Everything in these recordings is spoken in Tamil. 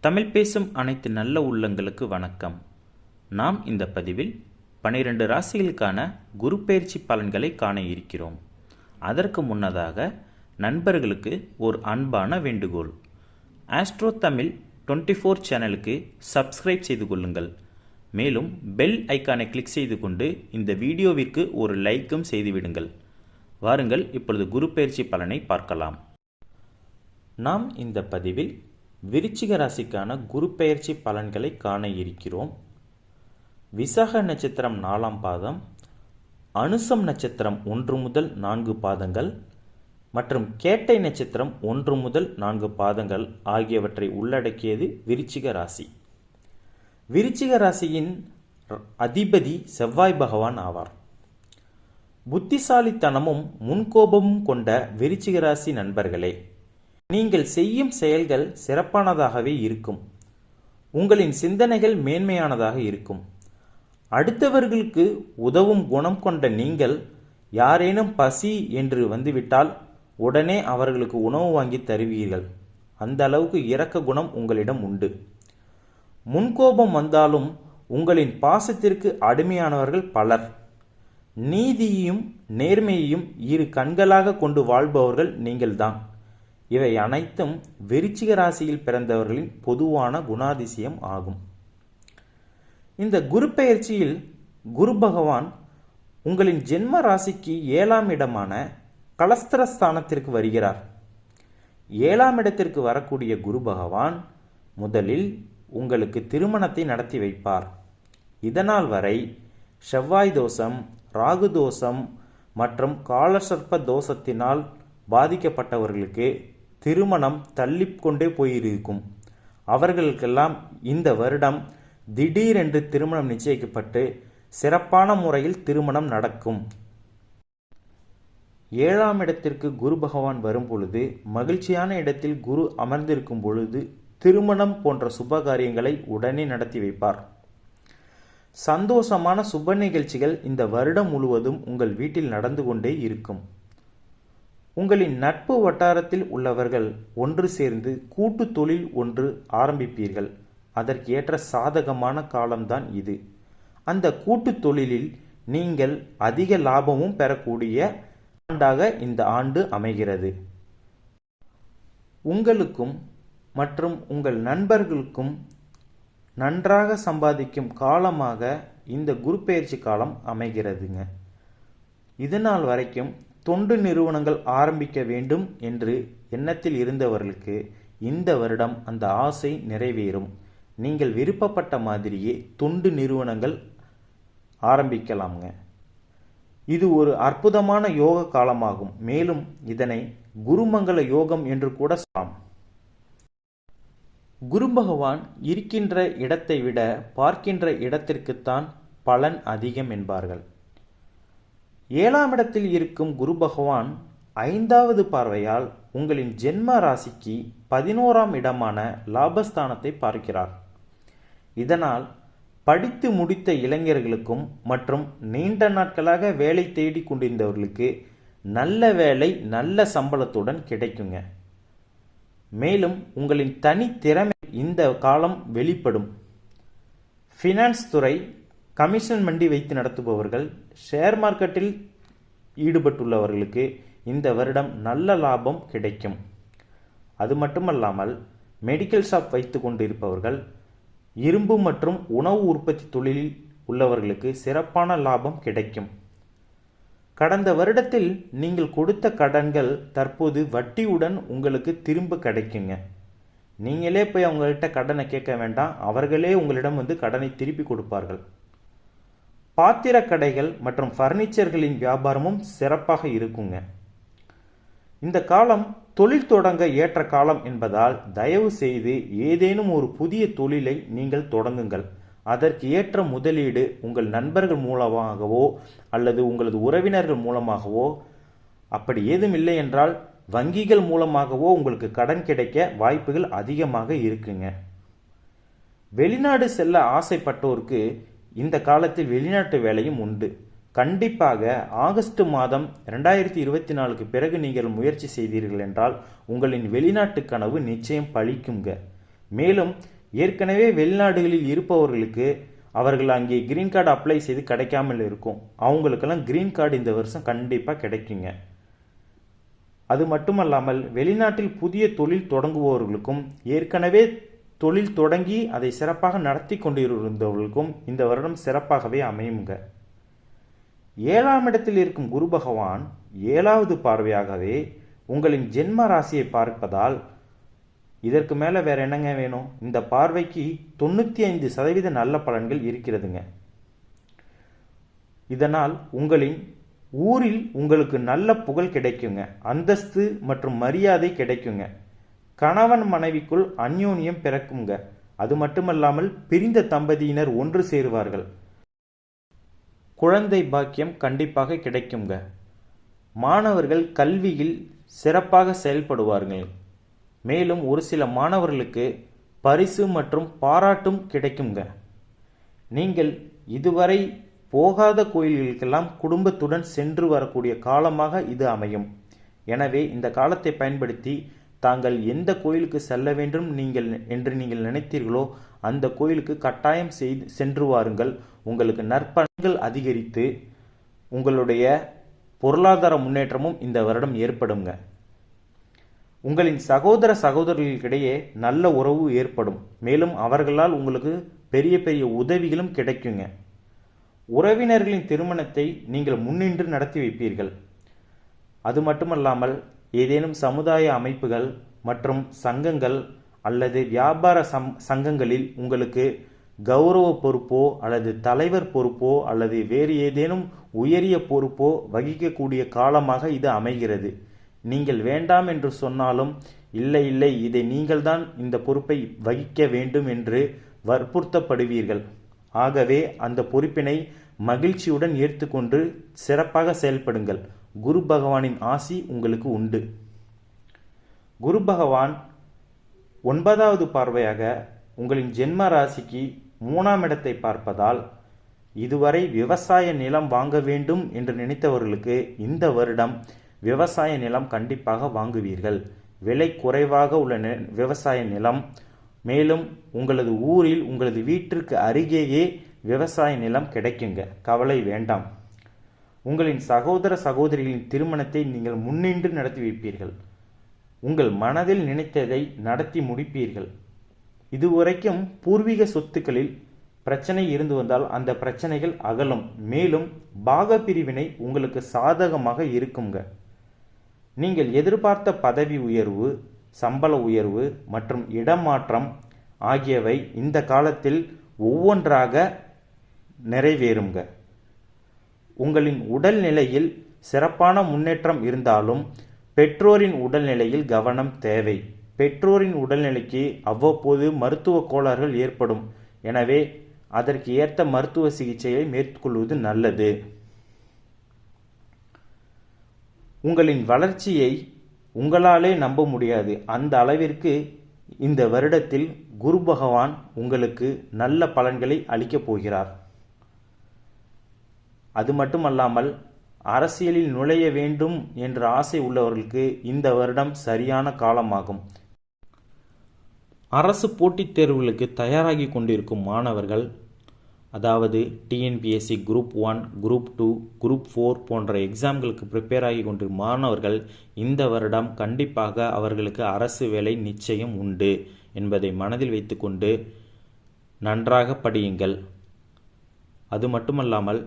தமிழ் பேசும் அனைத்து நல்ல உள்ளங்களுக்கு வணக்கம். நாம் இந்த பதிவில் பனிரெண்டு ராசிகளுக்கான குரு பயிற்சி பலன்களை காண இருக்கிறோம். அதற்கு முன்னதாக நண்பர்களுக்கு ஒரு அன்பான வேண்டுகோள். ஆஸ்ட்ரோ தமிழ் டுவெண்ட்டி ஃபோர் சேனலுக்கு சப்ஸ்கிரைப் செய்து கொள்ளுங்கள். மேலும் பெல் ஐக்கானை கிளிக் செய்து கொண்டு இந்த வீடியோவிற்கு ஒரு லைக்கும் செய்துவிடுங்கள் வாருங்கள் இப்பொழுது குரு பயிற்சி பலனை பார்க்கலாம். நாம் இந்த பதிவில் விருச்சிக ராசிக்கான குரு பெயர்ச்சி பலன்களை காண இருக்கிறோம். விசாக நட்சத்திரம் நாலாம் பாதம் அனுசம் நட்சத்திரம் ஒன்று முதல் நான்கு பாதங்கள் மற்றும் கேட்டை நட்சத்திரம் ஒன்று முதல் நான்கு பாதங்கள் ஆகியவற்றை உள்ளடக்கியது விருச்சிக ராசி. விருச்சிக ராசியின் அதிபதி செவ்வாய் பகவான் ஆவார். புத்திசாலித்தனமும் முன்கோபமும் கொண்ட விருச்சிக ராசி நண்பர்களே நீங்கள் செய்யும் செயல்கள் சிறப்பானதாகவே இருக்கும். உங்களின் சிந்தனைகள் மேன்மையானதாக இருக்கும். அடுத்தவர்களுக்கு உதவும் குணம் கொண்ட நீங்கள் யாரேனும் பசி என்று வந்துவிட்டால் உடனே அவர்களுக்கு உணவு வாங்கி தருவீர்கள். அந்த அளவுக்கு இரக்க குணம் உங்களிடம் உண்டு. முன்கோபம் வந்தாலும் உங்களின் பாசத்திற்கு அடிமையானவர்கள் பலர். நீதியையும் நேர்மையையும் இரு கண்களாக கொண்டு வாழ்பவர்கள் நீங்கள்தான். இவை அனைத்தும் விருச்சிக ராசியில் பிறந்தவர்களின் பொதுவான குணாதிசயம் ஆகும். இந்த குரு பெயர்ச்சியில் குரு பகவான் உங்களின் ஜென்ம ராசிக்கு ஏழாம் இடமான கலஸ்திரஸ்தானத்திற்கு வருகிறார். ஏழாம் இடத்திற்கு வரக்கூடிய குரு பகவான் முதலில் உங்களுக்கு திருமணத்தை நடத்தி வைப்பார். இதனால் வரை செவ்வாய் தோஷம் ராகு தோஷம் மற்றும் காலசர்ப்ப தோஷத்தினால் பாதிக்கப்பட்டவர்களுக்கு திருமணம் தள்ளிக்கொண்டே போயிருக்கும். அவர்களுக்கெல்லாம் இந்த வருடம் திடீரென்று திருமணம் நிச்சயிக்கப்பட்டு சிறப்பான முறையில் திருமணம் நடக்கும். ஏழாம் இடத்திற்கு குரு பகவான் வரும் பொழுது மகிழ்ச்சியான இடத்தில் குரு அமர்ந்திருக்கும் பொழுது திருமணம் போன்ற சுப காரியங்களை உடனே நடத்தி வைப்பார். சந்தோஷமான சுப நிகழ்ச்சிகள் இந்த வருடம் முழுவதும் உங்கள் வீட்டில் நடந்து கொண்டே இருக்கும். உங்களின் நட்பு வட்டாரத்தில் உள்ளவர்கள் ஒன்று சேர்ந்து கூட்டு தொழில் ஒன்று ஆரம்பிப்பீர்கள். அதற்கு ஏற்ற சாதகமான காலம்தான் இது. அந்த கூட்டு தொழிலில் நீங்கள் அதிக லாபமும் பெறக்கூடிய ஆண்டாக இந்த ஆண்டு அமைகிறது. உங்களுக்கும் மற்றும் உங்கள் நண்பர்களுக்கும் நன்றாக சம்பாதிக்கும் காலமாக இந்த குரு பயிற்சி காலம் அமைகிறதுங்க. இதனால் வரைக்கும் தொண்டு நிறுவனங்கள் ஆரம்பிக்க வேண்டும் என்று எண்ணத்தில் இருந்தவர்களுக்கு இந்த வருடம் அந்த ஆசை நிறைவேறும். நீங்கள் விருப்பப்பட்ட மாதிரியே தொண்டு நிறுவனங்கள் ஆரம்பிக்கலாம்ங்க. இது ஒரு அற்புதமான யோக காலமாகும். மேலும் இதனை குருமங்கள யோகம் என்று கூட சொல்லலாம். குரு பகவான் இருக்கின்ற இடத்தை விட பார்க்கின்ற இடத்திற்குத்தான் பலன் அதிகம் என்பார்கள். ஏழாம் இடத்தில் இருக்கும் குரு பகவான் ஐந்தாவது பார்வையால் உங்களின் ஜென்ம ராசிக்கு பதினோராம் இடமான லாபஸ்தானத்தை பார்க்கிறார். இதனால் படித்து முடித்த இளைஞர்களுக்கும் மற்றும் நீண்ட நாட்களாக வேலை தேடி கொண்டிருந்தவர்களுக்கு நல்ல வேலை நல்ல சம்பளத்துடன் கிடைக்குங்க. மேலும் உங்களின் தனி திறமை இந்த காலம் வெளிப்படும். ஃபினான்ஸ் துறை கமிஷன் மண்டி வைத்து நடத்துபவர்கள் ஷேர் மார்க்கெட்டில் ஈடுபட்டுள்ளவர்களுக்கு இந்த வருடம் நல்ல லாபம் கிடைக்கும். அது மட்டுமல்லாமல் மெடிக்கல் ஷாப் வைத்து கொண்டிருப்பவர்கள் இரும்பு மற்றும் உணவு உற்பத்தி தொழிலில் உள்ளவர்களுக்கு சிறப்பான லாபம் கிடைக்கும். கடந்த வருடத்தில் நீங்கள் கொடுத்த கடன்கள் தற்போது வட்டியுடன் உங்களுக்கு திரும்ப கிடைக்குங்க. நீங்களே போய் அவங்கள்ட்ட கடனை கேட்க வேண்டாம். அவர்களே உங்களிடம் வந்து கடனை திருப்பி கொடுப்பார்கள். பாத்திர கடைகள் மற்றும் ஃபர்னிச்சர்களின் வியாபாரமும் சிறப்பாக இருக்குங்க. இந்த காலம் தொழில் தொடங்க ஏற்ற காலம் என்பதால் தயவு செய்து ஏதேனும் ஒரு புதிய தொழிலை நீங்கள் தொடங்குங்கள். அதற்கு ஏற்ற முதலீடு உங்கள் நண்பர்கள் மூலமாகவோ அல்லது உங்களது உறவினர்கள் மூலமாகவோ. அப்படி ஏதும் இல்லை என்றால் வங்கிகள் மூலமாகவோ உங்களுக்கு கடன் கிடைக்க வாய்ப்புகள் அதிகமாக இருக்குங்க. வெளிநாடு செல்ல ஆசைப்பட்டோருக்கு இந்த காலத்தில் வெளிநாட்டு வேலையும் உண்டு. கண்டிப்பாக ஆகஸ்ட் மாதம் ரெண்டாயிரத்தி இருபத்தி நாலுக்கு பிறகு நீங்கள் முயற்சி செய்தீர்கள் என்றால் உங்களின் வெளிநாட்டு கனவு நிச்சயம் பழிக்குங்க. மேலும் ஏற்கனவே வெளிநாடுகளில் இருப்பவர்களுக்கு அவர்கள் அங்கே கிரீன் கார்டு அப்ளை செய்து கிடைக்காமல் இருக்கும். அவங்களுக்கெல்லாம் கிரீன் கார்டு இந்த வருஷம் கண்டிப்பாக கிடைக்குங்க. அது மட்டுமல்லாமல் வெளிநாட்டில் புதிய தொழில் தொடங்குபவர்களுக்கும் ஏற்கனவே தொழில் தொடங்கி அதை சிறப்பாக நடத்தி கொண்டிருந்தவர்களுக்கும் இந்த வருடம் சிறப்பாகவே அமையுங்க. ஏழாம் இடத்தில் இருக்கும் குரு பகவான் ஏழாவது பார்வையாகவே உங்களின் ஜென்ம ராசியை பார்ப்பதால் இதற்கு மேலே வேற என்னங்க வேணும்? இந்த பார்வைக்கு தொண்ணூற்றி ஐந்து சதவீத நல்ல பலன்கள் இருக்கிறதுங்க. இதனால் உங்களின் ஊரில் உங்களுக்கு நல்ல புகழ் கிடைக்குங்க. அந்தஸ்து மற்றும் மரியாதை கிடைக்குங்க. கணவன் மனைவிக்குள் அந்யோன்யம் பிறக்குங்க. அது மட்டுமல்லாமல் பிரிந்த தம்பதியினர் ஒன்று சேருவார்கள். குழந்தை பாக்கியம் கண்டிப்பாக கிடைக்குங்க. மாணவர்கள் கல்வியில் சிறப்பாக செயல்படுவார்கள். மேலும் ஒரு சில மாணவர்களுக்கு பரிசு மற்றும் பாராட்டும் கிடைக்குங்க. நீங்கள் இதுவரை போகாத கோயில்களுக்கெல்லாம் குடும்பத்துடன் சென்று வரக்கூடிய காலமாக இது அமையும். எனவே இந்த காலத்தை பயன்படுத்தி தாங்கள் எந்த கோயிலுக்கு செல்ல வேண்டும் நீங்கள் என்று நீங்கள் நினைத்தீர்களோ அந்த கோயிலுக்கு கட்டாயம் செய்து சென்று வாருங்கள். உங்களுக்கு நற்பணங்கள் அதிகரித்து உங்களுடைய பொருளாதார முன்னேற்றமும் இந்த வருடம் ஏற்படுங்க. உங்களின் சகோதர சகோதரர்களுக்கிடையே நல்ல உறவு ஏற்படும். மேலும் அவர்களால் உங்களுக்கு பெரிய பெரிய உதவிகளும் கிடைக்குங்க. உறவினர்களின் திருமணத்தை நீங்கள் முன்னின்று நடத்தி வைப்பீர்கள். அது மட்டுமல்லாமல் ஏதேனும் சமுதாய அமைப்புகள் மற்றும் சங்கங்கள் அல்லது வியாபார சம் சங்கங்களில் உங்களுக்கு கௌரவ பொறுப்போ அல்லது தலைவர் பொறுப்போ அல்லது வேறு ஏதேனும் உயரிய பொறுப்போ வகிக்கக்கூடிய காலமாக இது அமைகிறது. நீங்கள் வேண்டாம் என்று சொன்னாலும் இல்லை இல்லை இதை நீங்கள்தான் இந்த பொறுப்பை வகிக்க வேண்டும் என்று வற்புறுத்தப்படுவீர்கள். ஆகவே அந்த பொறுப்பினை மகிழ்ச்சியுடன் ஏற்றுக்கொண்டு சிறப்பாக செயல்படுங்கள். குரு பகவானின் ஆசி உங்களுக்கு உண்டு. குரு பகவான் ஒன்பதாவது பார்வையாக உங்களின் ஜென்ம ராசிக்கு மூணாம் இடத்தை பார்ப்பதால் இதுவரை விவசாய நிலம் வாங்க வேண்டும் என்று நினைத்தவர்களுக்கு இந்த வருடம் விவசாய நிலம் கண்டிப்பாக வாங்குவீர்கள். விலை குறைவாக உள்ள விவசாய நிலம். மேலும் உங்களது ஊரில் உங்களது வீட்டிற்கு அருகேயே விவசாய நிலம் கிடைக்குங்க. கவலை வேண்டாம். உங்களின் சகோதர சகோதரிகளின் திருமணத்தை நீங்கள் முன்னின்று நடத்தி வைப்பீர்கள். உங்கள் மனதில் நினைத்ததை நடத்தி முடிப்பீர்கள். இதுவரைக்கும் பூர்வீக சொத்துக்களில் பிரச்சனை இருந்து வந்தால் அந்த பிரச்சனைகள் அகலும். மேலும் பாக பிரிவினை உங்களுக்கு சாதகமாக இருக்குங்க. நீங்கள் எதிர்பார்த்த பதவி உயர்வு சம்பள உயர்வு மற்றும் இடமாற்றம் ஆகியவை இந்த காலத்தில் ஒவ்வொன்றாக நிறைவேறுங்க. உங்களின் உடல்நிலையில் சிறப்பான முன்னேற்றம் இருந்தாலும் பெற்றோரின் உடல்நிலையில் கவனம் தேவை. பெற்றோரின் உடல்நிலைக்கு அவ்வப்போது மருத்துவ கோளாறுகள் ஏற்படும். எனவே அதற்கு ஏற்ற மருத்துவ சிகிச்சையை மேற்கொள்வது நல்லது. உங்களின் வளர்ச்சியை உங்களாலே நம்ப முடியாது. அந்த அளவிற்கு இந்த வருடத்தில் குரு பகவான் உங்களுக்கு நல்ல பலன்களை அளிக்கப் போகிறார். அது மட்டுமல்லாமல் அரசியலில் நுழைய வேண்டும் என்ற ஆசை உள்ளவர்களுக்கு இந்த வருடம் சரியான காலமாகும். அரசு போட்டித் தேர்வுகளுக்கு தயாராகி கொண்டிருக்கும் மாணவர்கள் அதாவது TNPSC group one group two group four போன்ற எக்ஸாம்களுக்கு ப்ரிப்பேர் ஆகி கொண்டு மாணவர்கள் இந்த வருடம் கண்டிப்பாக அவர்களுக்கு அரசு வேலை நிச்சயம் உண்டு என்பதை மனதில் வைத்துக்கொண்டு நன்றாக படியுங்கள். அது மட்டுமல்லாமல்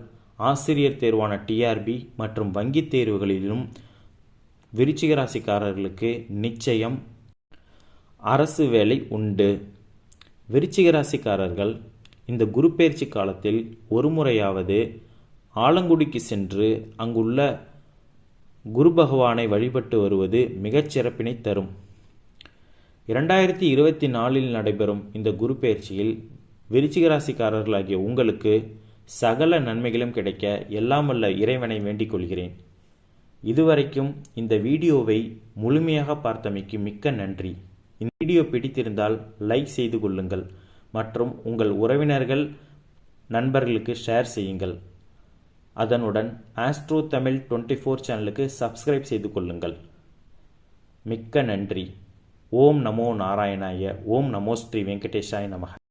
ஆசிரியர் தேர்வான டிஆர்பி மற்றும் வங்கித் தேர்வுகளிலும் விருச்சிக ராசிக்காரர்களுக்கு நிச்சயம் அரசு வேலை உண்டு. விருச்சிக ராசிக்காரர்கள் இந்த குருப்பெயர்ச்சி காலத்தில் ஒரு முறையாவது ஆலங்குடிக்கு சென்று அங்குள்ள குரு பகவானை வழிபட்டு வருவது மிகச்சிறப்பினை தரும். இரண்டாயிரத்தி இருபத்தி நாலில் நடைபெறும் இந்த குரு பயிற்சியில் விருச்சிகராசிக்காரர்களாகிய உங்களுக்கு சகல நன்மைகளும் கிடைக்க எல்லாமல்ல இறைவனை வேண்டிக் கொள்கிறேன். இதுவரைக்கும் இந்த வீடியோவை முழுமையாக பார்த்தமைக்கு மிக்க நன்றி. இந்த வீடியோ பிடித்திருந்தால் லைக் செய்து கொள்ளுங்கள். மற்றும் உங்கள் உறவினர்கள் நண்பர்களுக்கு ஷேர் செய்யுங்கள். அதனுடன் ஆஸ்ட்ரோ தமிழ் டுவெண்ட்டி ஃபோர் சேனலுக்கு சப்ஸ்கிரைப் செய்து கொள்ளுங்கள். மிக்க நன்றி. ஓம் நமோ நாராயணாய ஓம் நமோ ஸ்ரீ வெங்கடேஷாய நமக